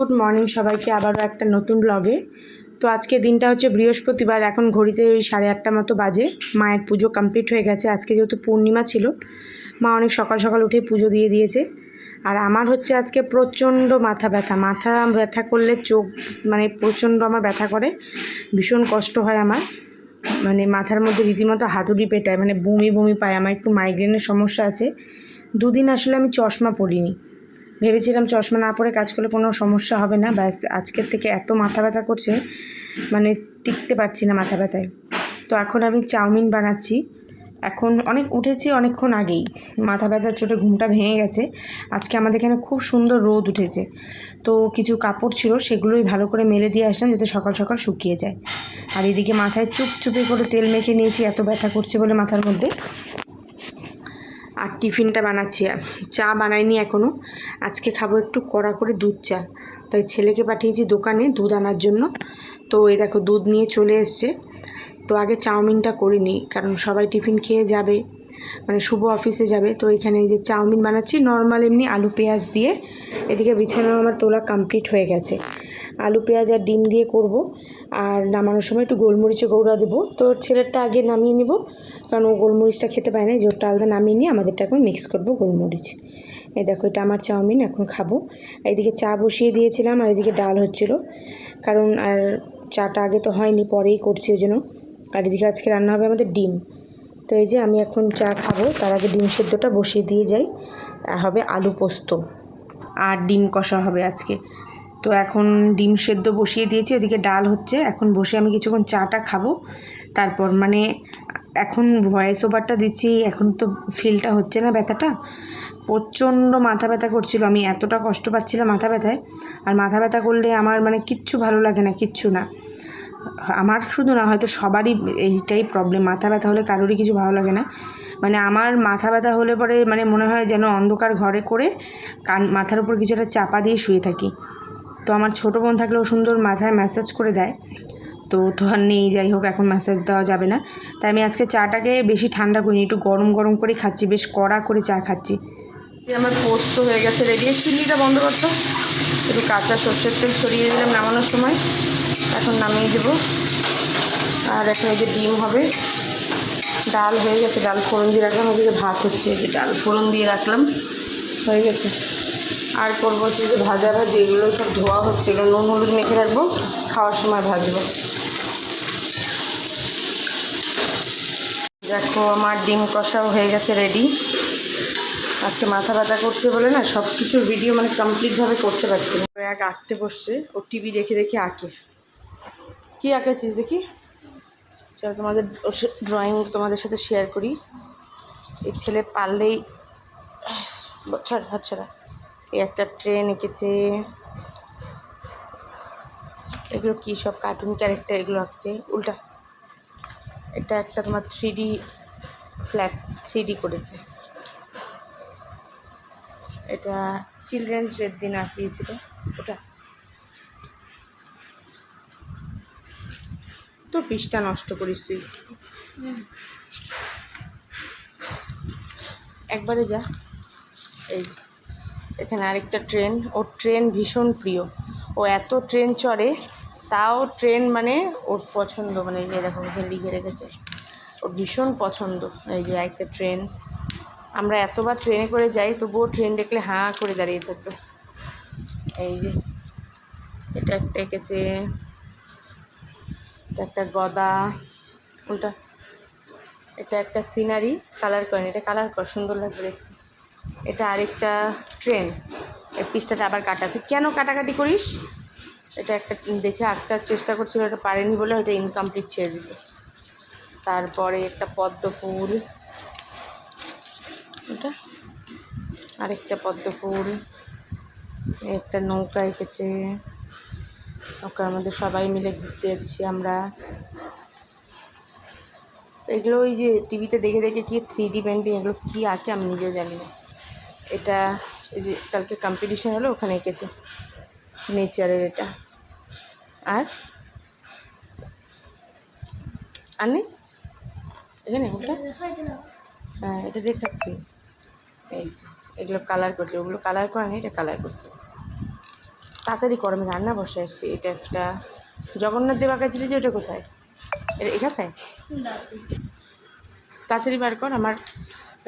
Good morning সবাইকে, আবারও একটা নতুন ব্লগে তো আজকে দিনটা হচ্ছে বৃহস্পতিবার, এখন ঘড়িতে ওই সাড়ে আটটা মতো বাজে। মায়ের পুজো কমপ্লিট হয়ে গেছে, আজকে যেহেতু পূর্ণিমা ছিল, মা অনেক সকাল সকাল উঠে পুজো দিয়ে দিয়েছে। আর আমার হচ্ছে আজকে প্রচণ্ড মাথা ব্যথা মাথা ব্যথা করলে চোখ মানে প্রচণ্ড আমার ব্যথা করে, ভীষণ কষ্ট হয় আমার। মানে মাথার মধ্যে রীতিমতো হাতুড়ি পেটায় মানে বমি বমি পায়, আমার একটু মাইগ্রেনের সমস্যা আছে। দুদিন আসলে আমি চশমা পরিনি। ভেবেছিলাম চশমা না পরে কাজ করলে কোনো সমস্যা হবে না। ব্যাস, আজকের থেকে এত মাথা ব্যথা করছে মানে টিকতে পারছি না মাথা ব্যথায়। তো এখন আমি চাউমিন বানাচ্ছি। এখন অনেক, উঠেছি অনেকক্ষণ আগেই। মাথা ব্যথার চোটে ঘুমটা ভেঙে গেছে। আজকে আমাদের এখানে খুব সুন্দর রোদ উঠেছে। তো কিছু কাপড় ছিল, সেগুলোই ভালো করে মেলে দিয়ে আসলাম যাতে সকাল সকাল শুকিয়ে যায়। আর এদিকে মাথায় চুপচুপে করে তেল মেখে নিয়েছি, এত ব্যথা করছে বলে মাথার মধ্যে। আর টিফিনটা বানাচ্ছি। চা বানাইনি এখনও আজকে খাব একটু কড়া করে দুধ চা। তাই ছেলেকে পাঠিয়েছি দোকানে দুধ আনার জন্য। তো এই দেখো দুধ নিয়ে চলে এসছে। তো আগে চাউমিনটা করিনি কারণ সবাই টিফিন খেয়ে যাবে। মানে শুভ অফিসে যাবে। তো এখানে এই যে চাউমিন বানাচ্ছি নর্মাল এমনি আলু পেঁয়াজ দিয়ে। এদিকে বিছানাও আমার তোলা কমপ্লিট হয়ে গেছে। আলু পেঁয়াজ আর ডিম দিয়ে করব। আর নামানোর সময় একটু গোলমরিচে গৌড়া দেবো। তো ছেলেরটা আগে নামিয়ে নিব, কারণ ও গোলমরিচটা খেতে পায় না জোরটা আলাদা নামিয়ে নিয়ে আমাদেরটা এখন মিক্স করব গোলমরিচ। এই দেখো, এটা আমার চাউমিন, এখন খাব। এইদিকে চা বসিয়ে দিয়েছিলাম, আর এদিকে ডাল হচ্ছিল। কারণ আর চাটা আগে তো হয়নি, পরেই করছি ওই জন্য। আর এদিকে আজকে রান্না হবে আমাদের ডিম। তো এই যে আমি এখন চা খাব, তার আগে ডিম সেদ্ধটা বসিয়ে দিয়ে যাই। হবে আলু পোস্ত আর ডিম কষা হবে আজকে। তো এখন ডিম সেদ্ধ বসিয়ে দিয়েছি ওদিকে ডাল হচ্ছে। এখন বসে আমি কিছুক্ষণ চাটা খাব। তারপর মানে এখন ভয়েস ওভারটা দিচ্ছি, এখন তো ফিলটা হচ্ছে না ব্যথাটা। প্রচণ্ড মাথা ব্যথা করছিল, আমি এতটা কষ্ট পাচ্ছিলাম মাথা ব্যথায়। আর মাথা ব্যথা করলে আমার মানে কিচ্ছু ভালো লাগে না, কিচ্ছু না। আমার শুধু না, হয়তো সবারই এইটাই প্রবলেম মাথা ব্যথা হলে কারোরই কিছু ভালো লাগে না। মানে আমার মাথা ব্যথা হলে পরে মানে মনে হয় যেন অন্ধকার ঘরে করে কান, মাথার উপর কিছু একটা চাপা দিয়ে শুয়ে থাকি। তো আমার ছোটো বোন থাকলেও সুন্দর মাথায় ম্যাসাজ করে দেয়। তো তো আর নেই, যাই হোক, এখন ম্যাসাজ দেওয়া যাবে না। তাই আমি আজকে চাটাকে বেশি ঠান্ডা করিনি, একটু গরম গরম করে খাচ্ছি, বেশ কড়া করে চা খাচ্ছি। আমার পোস্ত হয়ে গেছে। রেডি চিনিটা বন্ধ করতো। একটু কাঁচা সর্ষের তেল ছড়িয়ে দিলাম নামানোর সময়। এখন নামিয়ে দেবো। আর এখন যে ডিম হবে, ডাল হয়ে গেছে, ডাল ফোড়ন দিয়ে রাখলাম। ওদিকে ভাত হচ্ছে যে ডাল ফোড়ন দিয়ে রাখলাম। হয়ে গেছে। আর করব হচ্ছে যে ভাজা ভাজি, এগুলো সব ধোয়া হচ্ছে। এগুলো নুন হলুদ মেখে রাখব, খাওয়ার সময় ভাজবো। দেখো, আমার ডিম কষাও হয়ে গেছে রেডি আজকে মাথা ব্যথা করছে বলে না সব কিছুর ভিডিও মানে কমপ্লিটভাবে করতে পারছি না। এক আঁকতে বসছে, ও টিভি দেখে দেখে আঁকে। কী আঁকেছিস দেখি? চলো তোমাদের ড্রয়িং তোমাদের সাথে শেয়ার করি। এই ছেলে পারলেই ছাড় ছাড়া। এই একটা ট্রেন এঁকেছে। এগুলো কী সব কার্টুন ক্যারেক্টার এগুলো আঁকছে? উল্টা। এটা একটা তোমার three D flat three D করেছে। এটা চিলড্রেন্স ডের দিন আঁকিয়েছিল। ওটা। পিসটা নষ্ট করিস তুই। একবারে যা। এই, এখানে আরেকটা ট্রেন। ওর ট্রেন ভীষণ প্রিয়। ও এত ট্রেন চড়ে, তাও ট্রেন মানে ওর পছন্দ মানে এই যে এরকম এখানে লিখে রেখেছে ওর ভীষণ পছন্দ এই যে একটা ট্রেন। আমরা এতবার ট্রেনে করে যাই, তবুও ট্রেন দেখলে হাঁ করে দাঁড়িয়ে থাকতো এই যে, এটা একটা এঁকেছে। এটা একটা গদা ওটা এটা একটা সিনারি, কালার করেন। এটা কালার কর, সুন্দর লাগবে দেখতে। এটা আরেকটা ট্রেন। এই পিসটাটা আবার কাটা। তুই কেন কাটাকাটি করিস? এটা একটা দেখে আঁকটার চেষ্টা করছিল, এটা পারেনি বলে এটা ইনকমপ্লিট ছেড়ে দিয়েছে। তারপরে একটা পদ্ম ফুল। এটা আরেকটা পদ্ম ফুল। একটা নৌকা এঁকেছে। নৌকার মধ্যে সবাই মিলে ঘুরতে যাচ্ছি আমরা। এগুলো ওই যে টিভিতে দেখে দেখে কি থ্রি ডি পেন্টিং এগুলো কী আঁকে আমি নিজেও জানি না। এটা এই যে কালকে কম্পিটিশন হলো, ওখানে এঁকেছে। নেচারের এটা। আর? আর নেই? এখানে ওটা? হ্যাঁ এটা দেখাচ্ছি। এই যে, এগুলো কালার করছে। ওগুলো কালার করে এটা কালার করছে। তাড়াতাড়ি কর আমি রান্না বসে আসছি এটা একটা। জগন্নাথ দেব আঁকা ছিল যে ওটা কোথায়? এটা এখানে তাড়াতাড়ি বার কর আমার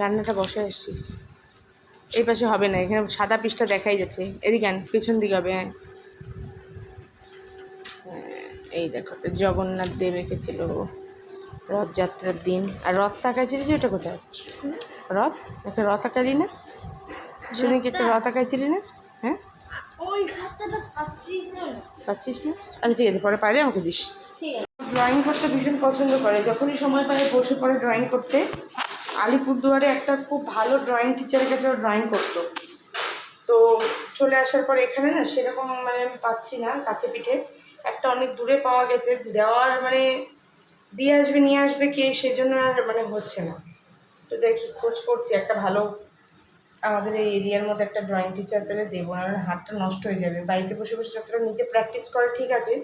রান্নাটা বসে এসেছি এই পাশে হবে না এখানে সাদা পিসটা দেখাই যাচ্ছে। এদিকে আন পেছন দিকে হবে হ্যাঁ এই দেখো জগন্নাথ দেব এঁকেছিল রথযাত্রার দিন। আর রথ আঁকা ছিল যে ওটা কোথায়? রথ? একটা রথ আঁকালি না? সেদিনকে একটা রথ আঁকাইছিলি না? হ্যাঁ? ওই খাতাটা পাচ্ছি না। পাচ্ছিস না? আচ্ছা ঠিক আছে পরে পারলে আমাকে দিস। ঠিক আছে। ড্রয়িং করতে ভীষণ পছন্দ করে। যখনই সময় পায় বসে পড়ে ড্রয়িং করতে। আলিপুরদুয়ারে একটা খুব ভালো ড্রয়িং টিচারের কাছে ড্রয়িং করতো। তো চলে আসার পর এখানে না সেরকম মানে আমি পাচ্ছি না কাছে পিঠে। একটা অনেক দূরে পাওয়া গেছে। দেওয়ার মানে দিয়ে আসবে নিয়ে আসবে কে সেই জন্য আর মানে হচ্ছে না। তো দেখি খোঁজ করছি একটা ভালো আমাদের এই এরিয়ার মধ্যে একটা ড্রয়িং টিচার পেলে দেবো না হাতটা নষ্ট হয়ে যাবে। বাড়িতে বসে বসে যতটা নিজে প্র্যাকটিস করে, ঠিক আছে,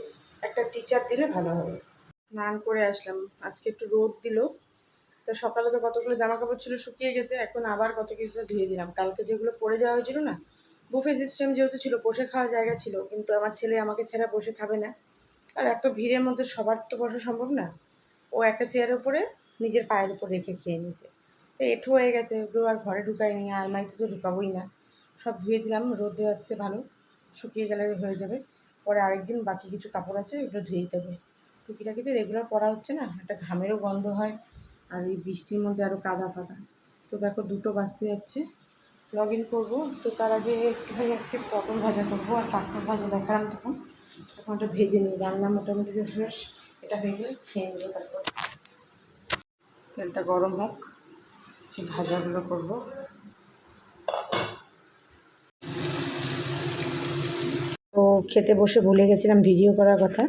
একটা টিচার দিলে ভালো হবে। স্নান করে আসলাম। আজকে একটু রোদ দিল। তো সকালে তো কতগুলো জামা কাপড় ছিল শুকিয়ে গেছে, এখন আবার কত কিছু ধুয়ে দিলাম। কালকে যেগুলো পরে যাওয়া হয়েছিল না বুফে সিস্টেম যেহেতু ছিল, বসে খাওয়ার জায়গা ছিল, কিন্তু আমার ছেলে আমাকে ছাড়া বসে খাবে না। আর এত ভিড়ের মধ্যে সবার তো বসা সম্ভব না। ও একটা চেয়ারের উপরে, নিজের পায়ের উপর রেখে খেয়ে নিয়েছে। তো এঠো হয়ে গেছে, ওগুলো আর ঘরে ঢুকাইনি আলমারিতে তো ঢুকাবোই না। সব ধুয়ে দিলাম, রোদে আসছে ভালো, শুকিয়ে গেলে হয়ে যাবে। পরে আরেকদিন বাকি কিছু কাপড় আছে, ওগুলো ধুয়ে দিতে হবে। টুকিটাকি তো রেগুলার পরা হচ্ছে না, একটা ঘামেরও গন্ধ হয়, আর এই বৃষ্টির মধ্যে আরও কাদা ফাদা। তো দেখো দুটো বাজতে যাচ্ছে লগ ইন করব। তো তার আগে একটুখানি আজকে পটল ভাজা করব, আর কাঁকড় ভাজা দেখালাম তখন। তখন ওটা ভেজে নিই, রান্না মোটামুটি শেষ, এটা হয়ে গেলে খেয়ে নেব তারপর। তেলটা গরম হোক। সে ভাজাগুলো করব। তো খেতে বসে ভুলে গেছিলাম ভিডিও করার কথা।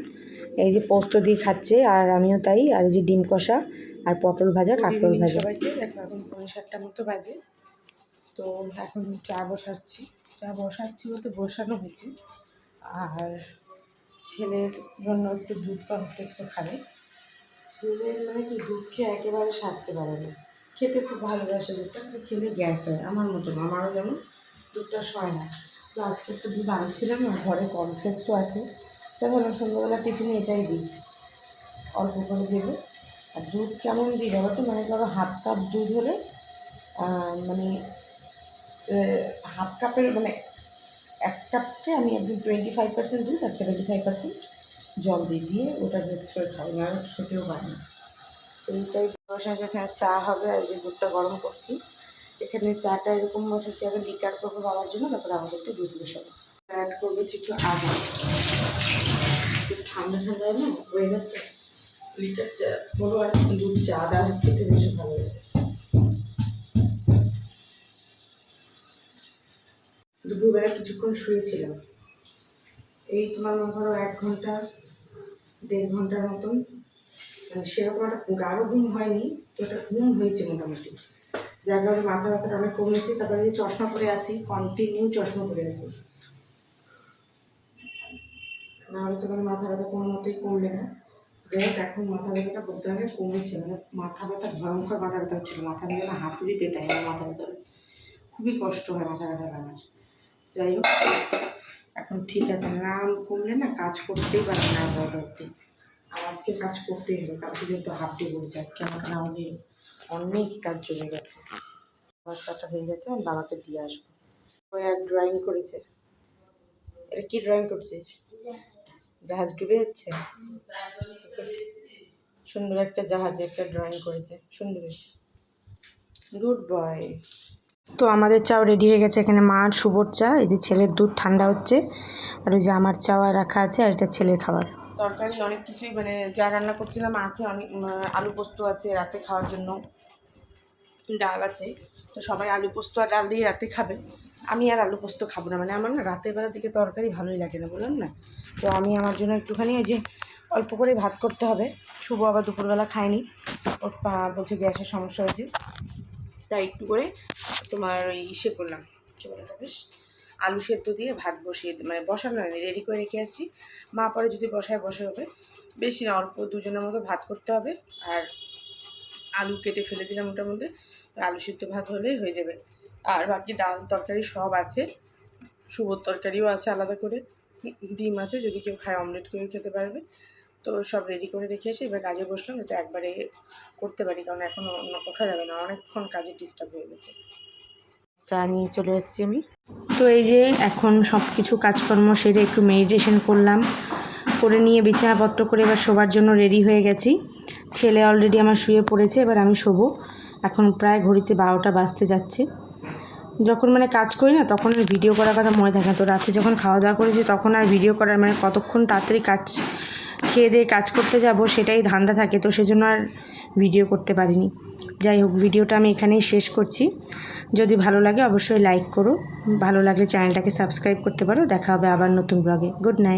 এই যে পোস্ত দিয়ে খাচ্ছে আর আমিও তাই আর এই যে ডিম কষা আর পটল ভাজা কাঁকরোল ভাজা। এখন পৌনে সাতটা মতো বাজে। তো এখন চা বসাচ্ছি। চা বসাচ্ছি বলতে বসানো হয়েছে। আর ছেলের জন্য একটু দুধ কনফ্লেক্সও খাবে। ছেলের মানে কি দুধ খেয়ে একেবারে সারতে পারে না। খেতে খুব ভালোবাসে দুধটা, কিন্তু খেলে গ্যাস হয়, আমার মতো না আমারও যেমন দুধটা সয় না। তো আজকে একটু দুধ আনছিলাম না ঘরে কনফ্লেক্সও আছে। তাই ভাবলাম সন্ধ্যাবেলা টিফিনে এটাই দিই, অল্প করে দেবো। আর দুধ কেমন দিই বলো তো? মানে ধরো হাফ কাপ দুধ হলে মানে হাফ কাপের মানে এক কাপকে আমি একদম টোয়েন্টি ফাইভ পার্সেন্ট দুধ আর সেভেন্টি ফাইভ পার্সেন্ট জল দিয়ে দিয়ে ওটা মিক্স করে খাই না খেতেও পারি না। এইটাই বসে যেখানে চা হবে আর যে দুধটা গরম করছি। এখানে চাটা এরকম বসেছি আগে লিটার করব বাবার জন্য, তারপরে আমাদের একটু দুধ বসাবো। অ্যাড করব হচ্ছে একটু আদা ঠান্ডা ঠান্ডা না ওয়েদার তো লিটার চা, বলো আর দুধ, চা আদা খেতে বেশি ভালো লাগে। দুপুরবেলা কিছুক্ষণ শুয়েছিলাম। এই তোমার মনে করো এক ঘণ্টা, দেড় ঘণ্টার মতন সেরকম একটা গাঢ় ঘুম হয়নি, তো একটা ঘুম হয়েছে মোটামুটি। যার কারণে মাথা ব্যথাটা অনেক কমেছে, তারপরে যে চশমা পরে আছি কন্টিনিউ চশমা পরে আছি। নাহলে তো মানে মাথা ব্যথা কোনো মতেই কমবে না। যাই হোক, এখন মাথা ব্যথাটা বলতে হবে, কমেছে মানে মাথা ব্যথা, ভয়ঙ্কর মাথা ব্যথা হচ্ছিল। মাথা ব্যথা হাঁটুরি পেটায় আমার মাথা ব্যথা খুবই কষ্ট হয় মাথা ব্যথা আমার যাই হোক, এখন ঠিক আছে, নাম কমলে না কাজ করতেই পারে না পরবর্তী আর আজকে কাজ করতেই হবে, কালকে যেহেতু হাফ ডে বলছে, আজকে আমাকে আমাদের অনেক কাজ জমে গেছে। বাচ্চাটা হয়ে গেছে, আমি বাবাকে দিয়ে আসব। ও এক ড্রয়িং করেছে। এটা কি ড্রয়িং করছিস জাহাজ ডুবে যাচ্ছে? সুন্দর একটা জাহাজে, একটা ড্রয়িং করেছে। সুন্দর গুড বয় তো আমাদের চাও রেডি হয়ে গেছে, এখানে মা আর শুভর চা, এই যে ছেলের দুধ ঠান্ডা হচ্ছে। আর ওই যে আমার চাওয়া রাখা আছে, আর এটা ছেলের খাবার। তরকারি অনেক কিছুই মানে যা রান্না করছিলাম আছে, অনেক আলু পোস্ত আছে রাতে খাওয়ার জন্য, ডাল আছে, তো সবাই আলু পোস্ত আর ডাল দিয়ে রাতে খাবে। আমি আর আলু পোস্ত খাব না মানে আমার না রাতের বেলার দিকে তরকারি ভালোই লাগে না বললাম না? তো আমি আমার জন্য একটুখানি ওই যে অল্প করে ভাত করতে হবে। শুভ আবার দুপুরবেলা খায়নি ওর পা, বলছে গ্যাসের সমস্যা হয়েছে, তাই একটু করে তোমার ওই ইসে করলাম। কী বলে বেশ? আলু সেদ্ধ দিয়ে ভাত বসিয়ে মানে বসানো হয়নি রেডি করে রেখে আসছি। মা পরে যদি বসায় বসে হবে। বেশি না, অল্প দুজনের মতো ভাত করতে হবে। আর আলু কেটে ফেলে দিলাম ওটার মধ্যে আলু সিদ্ধ ভাত হলেই হয়ে যাবে। আর বাকি ডাল তরকারি সব আছে। শুভর তরকারিও আছে আলাদা করে। ডিম আছে, যদি কেউ খায় অমলেট করে খেতে পারবে। তো সব রেডি করে রেখে এসে এবার কাজে বসলাম। যাতে একবারে করতে পারি কারণ এখন ওঠা যাবে না। অনেকক্ষণ কাজে ডিস্টার্ব হয়ে গেছে। চা নিয়ে চলে এসেছি আমি। তো এই যে এখন সব কিছু কাজকর্ম সেরে একটু মেডিটেশন করলাম। করে নিয়ে বিছানাপত্র করে এবার শোবার জন্য রেডি হয়ে গেছি। ছেলে অলরেডি আমার শুয়ে পড়েছে, এবার আমি শোবো। এখন প্রায় ঘড়িতে বারোটা বাজতে যাচ্ছে। যখন মানে কাজ করি না, তখন ভিডিও করার কথা মনে থাকে তো রাতে যখন খাওয়া দাওয়া করেছি, তখন আর ভিডিও করার মানে কতক্ষণ তাড়াতাড়ি কাজ খেয়ে দিয়ে কাজ করতে যাব সেটাই ধান্দা থাকে। তো সেজন্য আর ভিডিও করতে পারিনি। যাই হোক, ভিডিওটা আমি এখানেই শেষ করছি। যদি ভালো লাগে অবশ্যই লাইক করো। ভালো লাগলে চ্যানেলটাকে সাবস্ক্রাইব করতে পারো। দেখা হবে আবার নতুন ব্লগে গুড নাইট